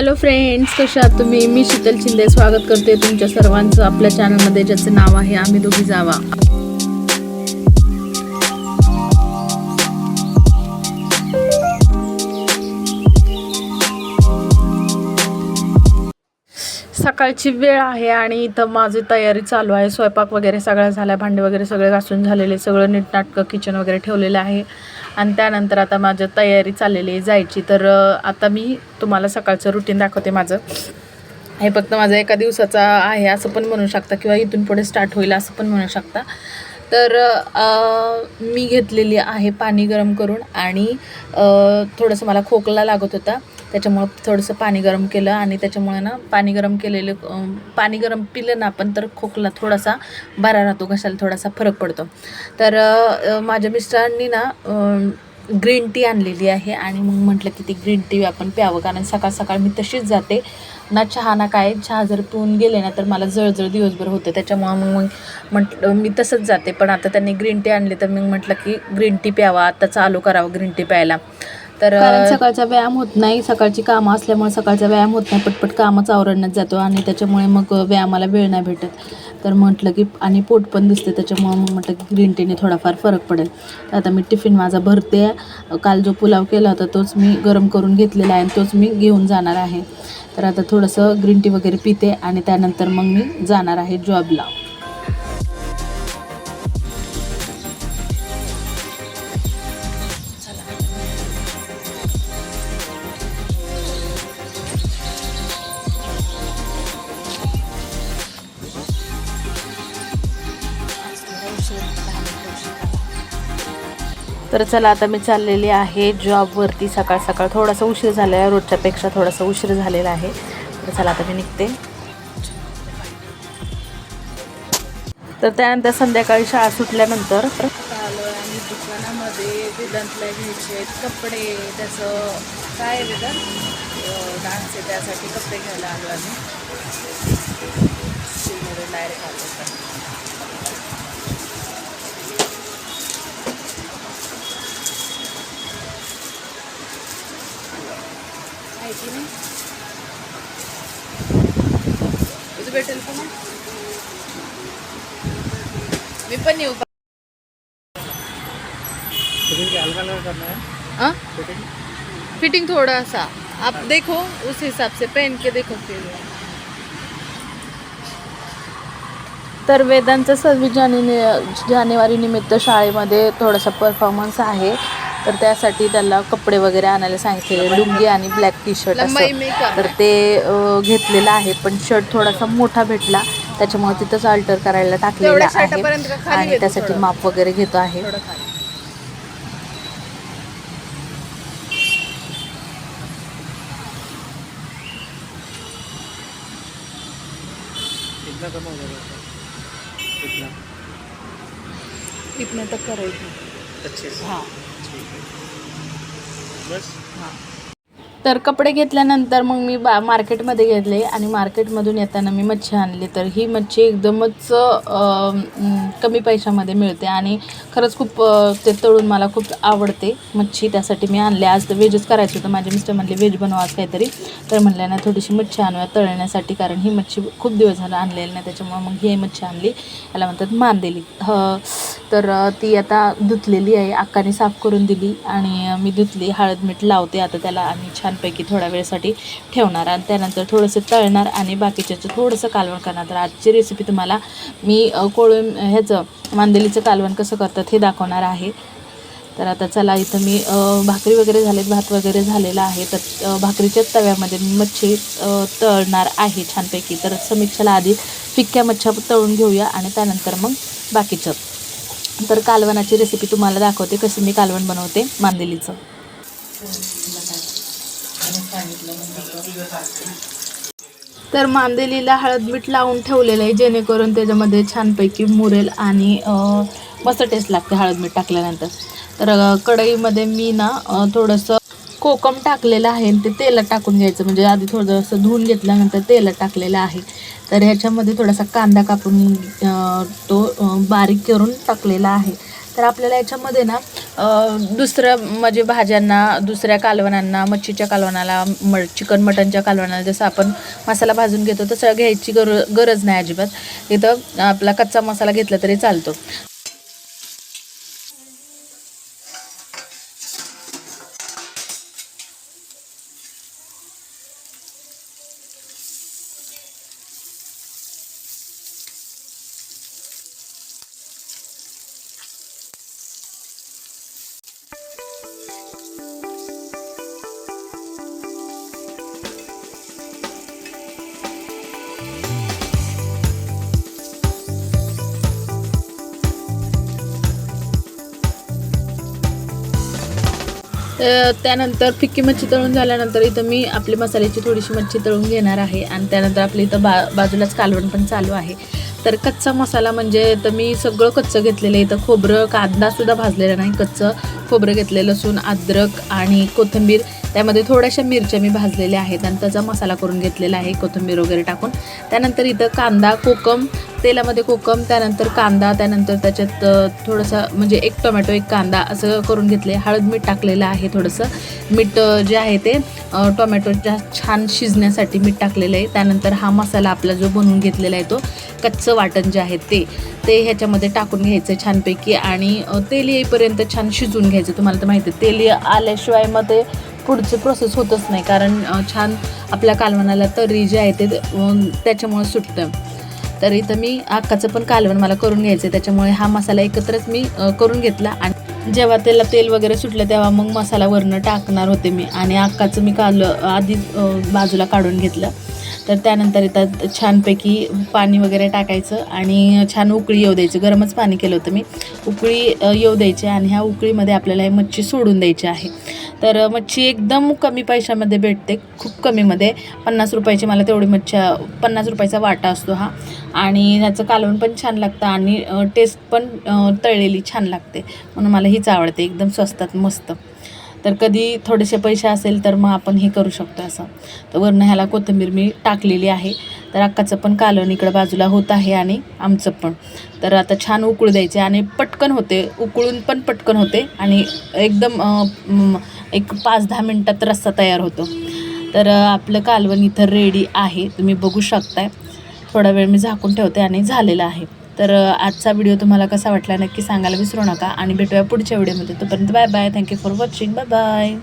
Hello friends कशा तुम्ही? मी शीतल शिंदे स्वागत करते तुमच्या सर्वांचं आपल्या चॅनलमध्ये ज्याचं नाव आहे आम्ही दोघी जावा. सकाळची वेळ आहे आणि इथं माझी तयारी चालू आहे. स्वयंपाक वगैरे सगळं झाला भांडे वगैरे सगळे घासून झालेले सगळं नीटनाटकं किचन वगैरे ठेवलेलं आहे. आणि त्यानंतर आता माझं तयारी चाललेली आहे जायची. तर आता मी तुम्हाला सकाळचं रुटीन दाखवते माझं. हे फक्त माझं एका दिवसाचा आहे असं पण म्हणू शकता किंवा इथून पुढे स्टार्ट होईल असं पण म्हणू शकता. तर मी घेतलेली आहे पाणी गरम करून आणि थोडंसं मला खोकला लागत होता. त्याच्यामुळं थोडंसं पाणी गरम केलं आणि त्याच्यामुळे ना पाणी गरम केलेलं पाणी गरम पिलं ना आपण तर खोकला थोडासा बरा राहतो घशाला थोडासा फरक पडतो. तर माझ्या मिस्टरांनी ना ग्रीन टी आणलेली आहे आणि मग म्हटलं की ती ग्रीन टी आपण प्यावं कारण सकाळ सकाळ मी तशीच जाते. ना चहा ना काय चहा जर पिऊन गेले ना तर मला जळजळ दिवसभर होतं त्याच्यामुळं मग मग म्हटलं मी तसंच जाते. पण आता त्यांनी ग्रीन टी आणली तर मी म्हटलं की ग्रीन टी प्यावा आता चालू करावं ग्रीन टी प्यायला. तर कारण सकाळचा व्यायाम होत नाही सकाळची कामं असल्यामुळे सकाळचा व्यायाम होत नाही पटपट कामच आवरण्यात जातो आणि त्याच्यामुळे मग व्यायामाला वेळ नाही भेटत. तर म्हटलं की आणि पोट पण दिसते त्याच्यामुळे मग म्हटलं की ग्रीन टीने थोडाफार फरक पडेल. तर आता मी टिफिन माझा भरते. काल जो पुलाव केला होता तोच मी गरम करून घेतलेला आहे आणि तोच मी घेऊन जाणार आहे. तर आता थोडंसं ग्रीन टी वगैरे पिते आणि त्यानंतर मग मी जाणार आहे जॉबला. तर चला आता मी चाललेली आहे जॉबवरती सकाळ सकाळ थोडासा उशीर झाला आहे रोजच्यापेक्षा थोडासा उशीर झालेला आहे. तर चला आता मी निघते. तर त्यानंतर संध्याकाळी शाळा सुटल्यानंतर आलो आणि दुकानामध्ये वेदांतला घ्यायचे आहेत कपडे त्याचं काय आहे वेदांत डान्स आहे त्यासाठी कपडे घ्यायला आलो आम्ही. डायरेक्ट आलो होता माहिती नाही तुझं भेटेल का मी पण येऊ हाँ? फिटिंग? थोड़ा सा। आप देखो उस हिसाब से पहन के देखो फिर। तर वेदांचं सव्वीस जानेवारी जानेवारी निमित्त शाळेमध्ये थोडासा परफॉर्मन्स आहे. तर त्यासाठी त्याला कपडे वगैरे आणायला सांगितलेले. लुंगी आणि ब्लॅक टी शर्ट असं तर ते घेतलेलं आहे पण शर्ट थोडासा मोठा भेटला. त्याच्यामुळे तिथंच अल्टर करायला टाकलेला आहे. आणि त्यासाठी माप वगैरे घेतो आहे. करायचं अच्छे से हां है. Yes. तर कपडे घेतल्यानंतर मग मी बा मार्केटमध्ये घेतले आणि मार्केटमधून येताना मी मच्छी आणली. तर ही मच्छी एकदमच कमी पैशामध्ये मिळते आणि खरंच खूप ते तळून मला खूप आवडते मच्छी. त्यासाठी मी आणले. आज तर व्हेजच करायचं होतं. माझे मिस्टर म्हणले व्हेज बनवा आज काहीतरी. तर म्हणलं ना थोडीशी मच्छी आणूया तळण्यासाठी कारण ही मच्छी खूप दिवस झालं आणलेली नाही. त्याच्यामुळे मग ही मच्छी आणली. याला म्हणतात मांदेली. ह तर ती आता धुतलेली आहे. अक्काने साफ करून दिली आणि मी धुतली. हळद मीठ लावते आता त्याला आणि छानपैकी थोड्या वेळेसाठी ठेवणार आणि त्यानंतर थोडंसं तळणार आणि बाकीच्याचं थोडंसं कालवण करणार. तर आजची रेसिपी तुम्हाला मी कोळून ह्याचं मांदेलीचं कालवण कसं करतात हे दाखवणार आहे. तर आता चला इथं मी भाकरी वगैरे झालेत भात वगैरे झालेला आहे. तर भाकरीच्या तव्यामध्ये मी मच्छी तळणार आहे छानपैकी. तर समीक्षाला आधी फिक्क्या मच्छ्या तळून घेऊया आणि त्यानंतर मग बाकीचं. तर कालवणाची रेसिपी तुम्हाला दाखवते कशी मी कालवण बनवते मांदेलीचं. तर मांदेलीला हळद मीठ लावून ठेवलेलं आहे जेणेकरून त्याच्यामध्ये छानपैकी मुरेल आणि मस्त टेस्ट लागते हळद मीठ टाकल्यानंतर. तर कढईमध्ये मी ना थोडंसं कोकम टाकलेलं आहे आणि ते तेलात टाकून घ्यायचं. म्हणजे आधी थोडंसं धुवून घेतल्यानंतर तेलात टाकलेलं आहे. तर ह्याच्यामध्ये थोडासा कांदा कापून तो बारीक करून टाकलेला आहे. तर आपल्याला याच्यामध्ये ना दुसरं म्हणजे भाज्यांना दुसऱ्या कालवणांना मच्छीच्या कालवणाला म चिकन मटनच्या कालवणाला जसं आपण मसाला भाजून घेतो तसं घ्यायची गर गरज नाही अजिबात. इथं आपला कच्चा मसाला घेतला तरी चालतो. त्यानंतर फिक्की मच्छी तळून झाल्यानंतर इथं मी आपली मसाल्याची थोडीशी मच्छी तळून घेणार आहे. आणि त्यानंतर आपली इथं बा बाजूलाच कालवण पण चालू आहे. तर कच्चा मसाला म्हणजे तर मी सगळं कच्चं घेतलेलं आहे. इथं खोबरं कांदासुद्धा भाजलेला नाही कच्चं खोबरं घेतलेलं लसूण अद्रक आणि कोथिंबीर. त्यामध्ये थोड्याशा मिरच्या मी भाजलेल्या आहेत आणि त्याचा मसाला करून घेतलेला आहे कोथिंबीर वगैरे टाकून. त्यानंतर इथं कांदा कोकम तेलामध्ये कोकम त्यानंतर कांदा त्यानंतर त्याच्यात थोडंसं म्हणजे एक टोमॅटो एक कांदा असं करून घेतले हळद मीठ टाकलेलं आहे थोडंसं. मीठ जे आहे ते टोमॅटोच्या छान शिजण्यासाठी मीठ टाकलेलं आहे. त्यानंतर हा मसाला आपला जो बनवून घेतलेला आहे तो कच्चं वाटण जे आहे ते ते ह्याच्यामध्ये टाकून घ्यायचं छानपैकी आणि तेल येईपर्यंत छान शिजवून घ्यायचं. तुम्हाला तर माहिती आहे तेल आल्याशिवाय मग ते पुढचं प्रोसेस होतच नाही. कारण छान आपल्या कालवणाला तर्री जे आहे ते त्याच्यामुळं त्याच्यामुळे सुटतं. तर इथं मी अक्काचं पण कालवण मला करून घ्यायचं आहे त्याच्यामुळे हा मसाला एकत्रच मी करून घेतला. आणि जेव्हा त्याला तेल वगैरे सुटलं तेव्हा मग मसाला वरनं टाकणार होते मी. आणि अक्काचं मी काल आधी बाजूला काढून घेतलं. तर त्यानंतर येतात छानपैकी पाणी वगैरे टाकायचं आणि छान उकळी येऊ द्यायचं. गरमच पाणी केलं होतं मी. उकळी येऊ द्यायची आणि ह्या उकळीमध्ये आपल्याला ही मच्छी सोडून द्यायची आहे. तर मच्छी एकदम कमी पैशामध्ये भेटते. खूप कमीमध्ये. पन्नास रुपयाची मला तेवढी मच्छी पन्नास रुपयाचा वाटा असतो हा. आणि ह्याचं कालवण पण छान लागतं आणि टेस्ट पण तळलेली छान लागते. म्हणून मला हीच आवडते. एकदम स्वस्तात मस्त. तर कधी थोडेसे पैसे असेल तर मग आपण हे करू शकतो असं. तर वरनं ह्याला कोथिंबीर मी टाकलेली आहे. तर अक्काचं पण कालवण इकडं बाजूला होत आहे आणि आमचं पण. तर आता छान उकळू द्यायचे आणि पटकन होते. उकळून पण पटकन होते आणि एकदम एक पाच दहा मिनटात रस्सा तयार होतो. तर आपलं कालवण इथं रेडी आहे. तुम्ही बघू शकताय. थोडा वेळ मी झाकून ठेवते आणि झालेलं आहे. तर आजचा व्हिडिओ तुम्हाला कसा वाटला नक्की सांगायला विसरू नका आणि भेटूया पुढच्या व्हिडिओमध्ये. तोपर्यंत bye bye. Thank you for watching bye bye